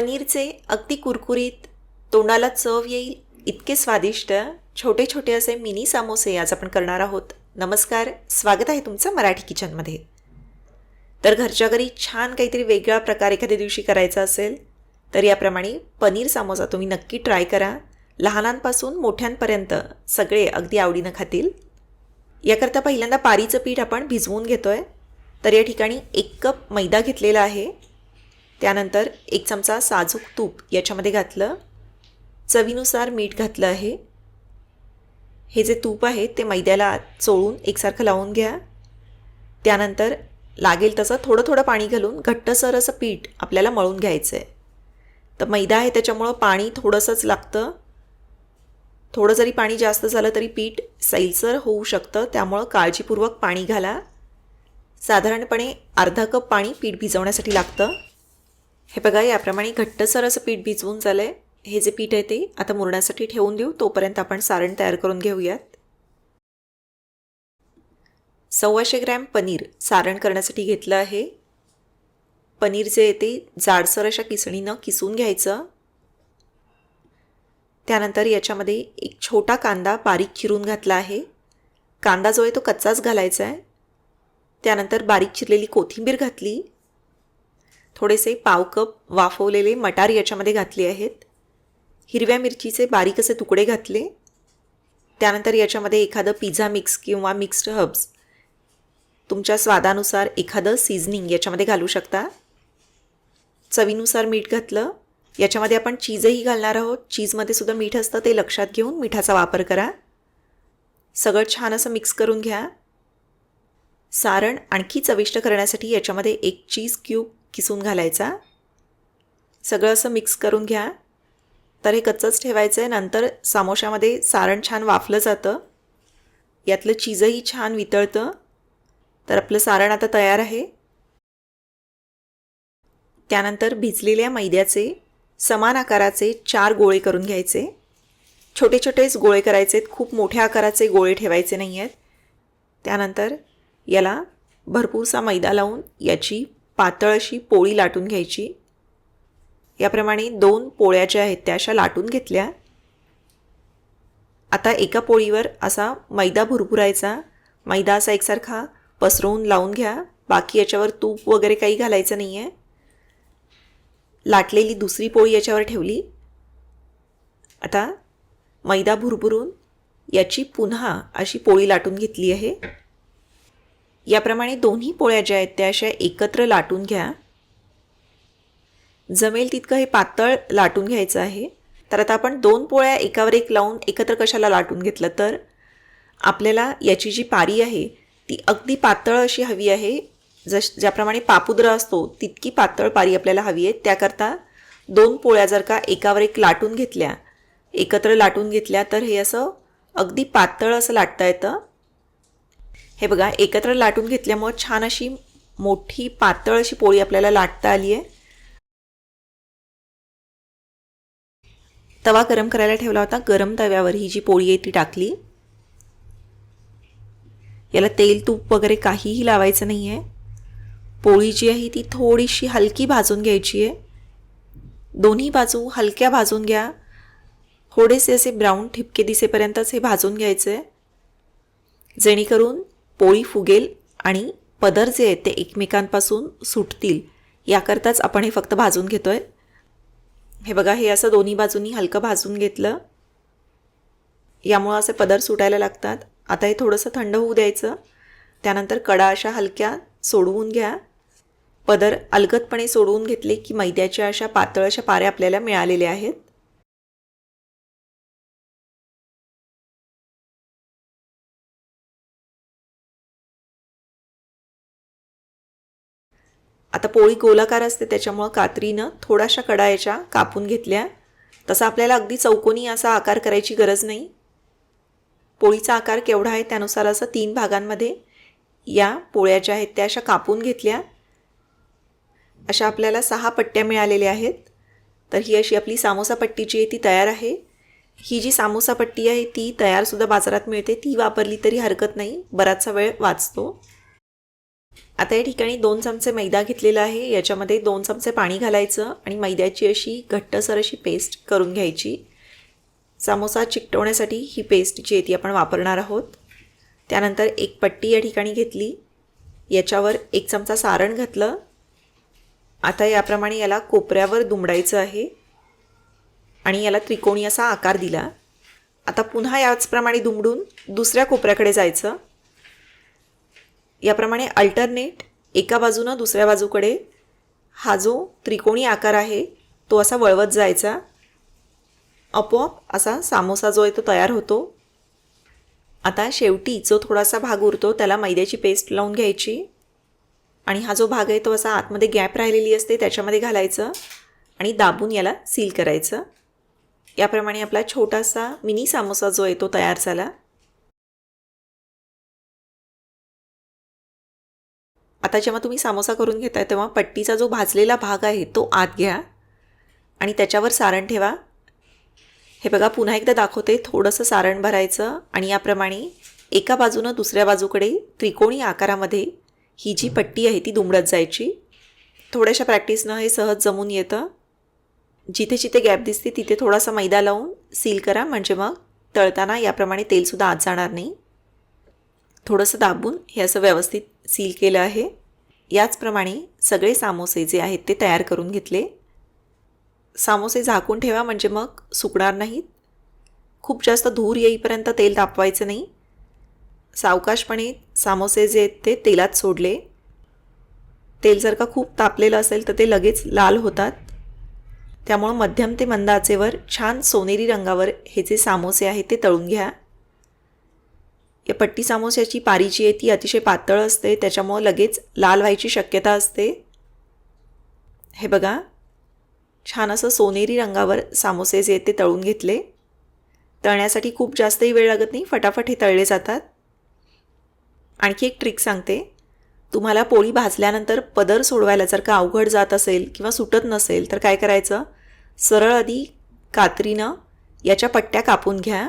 पनीरचे अगदी कुरकुरीत तोंडाला चव येईल इतके स्वादिष्ट छोटे छोटे असे मिनी सामोसे आज आपण करणार आहोत. नमस्कार स्वागत आहे तुमचं मराठी किचनमध्ये. तर घरच्या घरी छान काहीतरी वेगळा प्रकार एखाद्या दिवशी करायचा असेल तर याप्रमाणे पनीर सामोसा तुम्ही नक्की ट्राय करा. लहानांपासून मोठ्यांपर्यंत सगळे अगदी आवडीनं खातील. याकरता पहिल्यांदा पारीचं पीठ आपण भिजवून घेतो आहे तर या ठिकाणी एक कप मैदा घेतलेला आहे. त्यानंतर एक चमचा साजूक तूप याच्यामध्ये घातलं. चवीनुसार मीठ घातलं आहे. हे जे तूप आहे ते मैद्याला चोळून एकसारखं लावून घ्या. त्यानंतर लागेल तसं थोडं थोडं पाणी घालून घट्टसर असं पीठ आपल्याला मळून घ्यायचं आहे तर मैदा आहे त्याच्यामुळं पाणी थोडंसंच लागतं. थोडं जरी पाणी जास्त झालं तरी पीठ सैलसर होऊ शकतं त्यामुळं काळजीपूर्वक पाणी घाला. साधारणपणे अर्धा कप पाणी पीठ भिजवण्यासाठी लागतं. हे बघा याप्रमाणे घट्टसर असं पीठ भिजवून झालं आहे हे जे पीठ आहे ते आता मुरण्यासाठी ठेवून देऊ. तोपर्यंत आपण सारण तयार करून घेऊयात. सव्वाशे ग्रॅम पनीर सारण करण्यासाठी घेतलं आहे. पनीर जे आहे ते जाडसर अशा किसणीनं किसून घ्यायचं. त्यानंतर याच्यामध्ये एक छोटा कांदा बारीक चिरून घातला आहे. कांदा जो आहे तो कच्चाच घालायचा आहे. त्यानंतर बारीक चिरलेली कोथिंबीर घातली. थोडेसे पाव कप वाफवलेले मटार याच्यामध्ये घातले आहेत. हिरव्या मिरचीचे बारीक असे तुकडे घातले. त्यानंतर याच्यामध्ये एखादं पिझ्झा मिक्स किंवा मिक्स्ड हब्स तुमच्या स्वादानुसार एखादं सीझनिंग याच्यामध्ये घालू शकता. चवीनुसार मीठ घातलं. याच्यामध्ये आपण चीजही घालणार आहोत. चीजमध्ये सुद्धा मीठ असतं ते लक्षात घेऊन मिठाचा वापर करा. सगळं छान असं मिक्स करून घ्या. सारण आणखी चविष्ट करण्यासाठी याच्यामध्ये एक चीज क्यूब किसून घालायचा. सगळं असं मिक्स करून घ्या. तर हे कच्चंच ठेवायचं आहे नंतर सामोशामध्ये सारण छान वाफलं जातं. यातलं चीजही छान वितळतं. तर आपलं सारण आता तयार आहे. त्यानंतर भिजलेल्या मैद्याचे समान आकाराचे चार गोळे करून घ्यायचे. छोटे छोटेच गोळे करायचे आहेत खूप मोठ्या आकाराचे गोळे ठेवायचे नाही आहेत त्यानंतर याला भरपूरसा मैदा लावून याची पातळ अशी पोळी लाटून घ्यायची. याप्रमाणे दोन पोळ्या ज्या आहेत त्या अशा लाटून घेतल्या. आता एका पोळीवर असा मैदा भुरभुरायचा. मैदा असा एकसारखा पसरवून लावून घ्या. बाकी याच्यावर तूप वगैरे काही घालायचं नाही आहे लाटलेली दुसरी पोळी याच्यावर ठेवली. आता मैदा भुरभुरून याची पुन्हा अशी पोळी लाटून घेतली आहे. याप्रमाणे दोन्ही पोळ्या ज्या आहेत त्या अशा एकत्र लाटून घ्या. जमेल तितकं हे पातळ लाटून घ्यायचं आहे. तर आता आपण दोन पोळ्या एकावर एक लावून एकत्र कशाला लाटून घेतलं तर? आपल्याला याची जी पारी आहे ती अगदी पातळ अशी हवी आहे. जश ज्याप्रमाणे पापुद्र असतो तितकी पातळ पारी आपल्याला हवी आहे. त्याकरता दोन पोळ्या जर का एकावर एक लाटून घेतल्या एकत्र लाटून घेतल्या तर हे असं अगदी पातळ असं लाटता येतं. हे बघा एकत्र लाटून घेतल्यामुळं छान अशी मोठी पातळ अशी पोळी आपल्याला लाटता आली आहे. तवा गरम करायला ठेवला होता गरम तव्यावर ही जी पोळी आहे ती टाकली. याला तेल तूप वगैरे काहीही लावायचं नाही आहे पोळी जी आहे ती थोडीशी हलकी भाजून घ्यायची आहे. दोन्ही बाजू हलक्या भाजून घ्या. थोडेसे असे ब्राऊन ठिपके दिसेपर्यंतच हे भाजून घ्यायचं आहे जेणेकरून पोळी फुगेल आणि पदर जे आहेत ते एकमेकांपासून सुटतील याकरताच आपण हे फक्त भाजून घेतो आहे हे बघा हे असं दोन्ही बाजूंनी हलकं भाजून घेतलं. यामुळं असे पदर सुटायला लागतात. आता हे थोडंसं थंड होऊ द्यायचं. त्यानंतर कडा अशा हलक्या सोडवून घ्या. पदर अलगदपणे सोडवून घेतले की मैद्याच्या अशा पातळ अशा पाऱ्या आपल्याला मिळालेल्या आहेत. आता पोळी गोलाकार असते त्याच्यामुळं कात्रीनं थोड्याशा कडा याच्या कापून घेतल्या. तसा आपल्याला अगदी चौकोनी असा आकार करायची गरज नाही. पोळीचा आकार केवढा आहे त्यानुसार असं तीन भागांमध्ये या पोळ्या ज्या आहेत त्या अशा कापून घेतल्या. अशा आपल्याला सहा पट्ट्या मिळालेल्या आहेत. तर ही अशी आपली सामोसा पट्टी जी आहे ती तयार आहे. ही जी सामोसा पट्टी आहे ती तयारसुद्धा बाजारात मिळते. ती वापरली तरी हरकत नाही. बराचसा वेळ वाचतो. आता या ठिकाणी दोन चमचे मैदा घेतलेला आहे. याच्यामध्ये दोन चमचे पाणी घालायचं आणि मैद्याची अशी घट्टसर अशी पेस्ट करून घ्यायची. समोसा चिकटवण्यासाठी ही पेस्ट जी आहे ती आपण वापरणार आहोत. त्यानंतर एक पट्टी या ठिकाणी घेतली. याच्यावर एक चमचा सारण घातलं. आता याप्रमाणे याला कोपऱ्यावर दुमडायचं आहे. आणि याला त्रिकोणी असा आकार दिला. आता पुन्हा याचप्रमाणे दुमडून दुसऱ्या कोपऱ्याकडे जायचं. याप्रमाणे अल्टरनेट एका बाजूनं दुसऱ्या बाजूकडे हा जो त्रिकोणी आकार आहे तो असा वळवत जायचा. आपोआप असा सामोसा जो आहे तो तयार होतो. आता शेवटी जो थोडासा भाग उरतो त्याला मैद्याची पेस्ट लावून घ्यायची. आणि हा जो भाग आहे तो असा आतमध्ये गॅप राहिलेली असते त्याच्यामध्ये घालायचं आणि दाबून याला सील करायचं. याप्रमाणे आपला छोटासा मिनी सामोसा जो आहे तो तयार झाला. आता जेव्हा तुम्ही सामोसा करून घेताय तेव्हा पट्टीचा जो भाजलेला भाग आहे तो आत घ्या. आणि त्याच्यावर सारण ठेवा. हे बघा पुन्हा एकदा दाखवते थोडंसं सारण भरायचं आणि याप्रमाणे एका बाजूनं दुसऱ्या बाजूकडे त्रिकोणी आकारामध्ये ही जी पट्टी आहे ती दुमडत जायची. थोड्याशा प्रॅक्टिसनं हे सहज जमून येतं. जिथे जिथे गॅप दिसते तिथे थोडासा मैदा लावून सील करा. म्हणजे मग तळताना याप्रमाणे तेलसुद्धा आत जाणार नाही. थोडंसं दाबून हे असं व्यवस्थित सील केलं आहे. याचप्रमाणे सगळे सामोसे जे आहेत ते तयार करून घेतले. सामोसे झाकून ठेवा म्हणजे मग सुकणार नाहीत. खूप जास्त धूर येईपर्यंत तेल तापवायचं नाही. सावकाशपणे सामोसे जे आहेत ते तेलात सोडले. तेल जर का खूप तापलेलं असेल तर ते लगेच लाल होतात. त्यामुळं मध्यम ते मंद आचेवर छान सोनेरी रंगावर हे जे सामोसे आहेत ते तळून घ्या. या पट्टी सामोस्याची पारी जी आहे ती अतिशय पातळ असते त्याच्यामुळं लगेच लाल व्हायची शक्यता असते. हे बघा छान असं सोनेरी रंगावर सामोसे जे आहेत ते तळून घेतले. तळण्यासाठी खूप जास्तही वेळ लागत नाही फटाफट हे तळले जातात. आणखी एक ट्रिक सांगते तुम्हाला पोळी भाजल्यानंतर पदर सोडवायला जर का अवघड जात असेल किंवा सुटत नसेल तर काय करायचं? सरळ आधी कात्रीनं याच्या पट्ट्या कापून घ्या.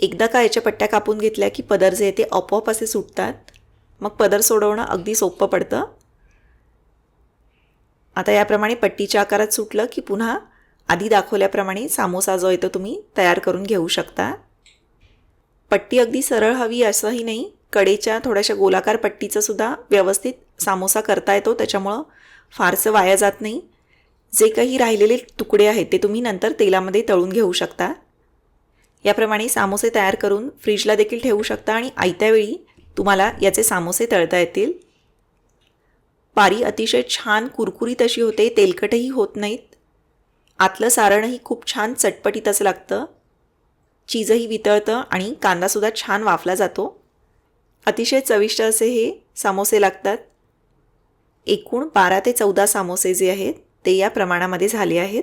एकदा का याच्या पट्ट्या कापून घेतल्या की पदर जे आहे ते आपोआप असे सुटतात. मग पदर सोडवणं अगदी सोपं पडतं. आता याप्रमाणे पट्टीच्या आकारात सुटलं की पुन्हा आधी दाखवल्याप्रमाणे सामोसा जो आहे तो तुम्ही तयार करून घेऊ शकता. पट्टी अगदी सरळ हवी असंही नाही. कडेच्या थोड्याशा गोलाकार पट्टीचं सुद्धा व्यवस्थित सामोसा करता येतो. त्याच्यामुळं फारसं वाया जात नाही. जे काही राहिलेले तुकडे आहेत ते तुम्ही नंतर तेलामध्ये तळून घेऊ शकता. याप्रमाणे सामोसे तयार करून फ्रीजला देखील ठेवू शकता आणि आयत्या वेळी तुम्हाला याचे सामोसे तळता येतील. पारी अतिशय छान कुरकुरीत अशी होते तेलकटही होत नाहीत. आतलं सारणही खूप छान चटपटीत असं लागतं. चीजही वितळतं आणि कांदासुद्धा छान वाफला जातो. अतिशय चविष्ट असे हे सामोसे लागतात. एकूण बारा ते चौदा सामोसे जे आहेत ते या प्रमाणामध्ये झाले आहेत.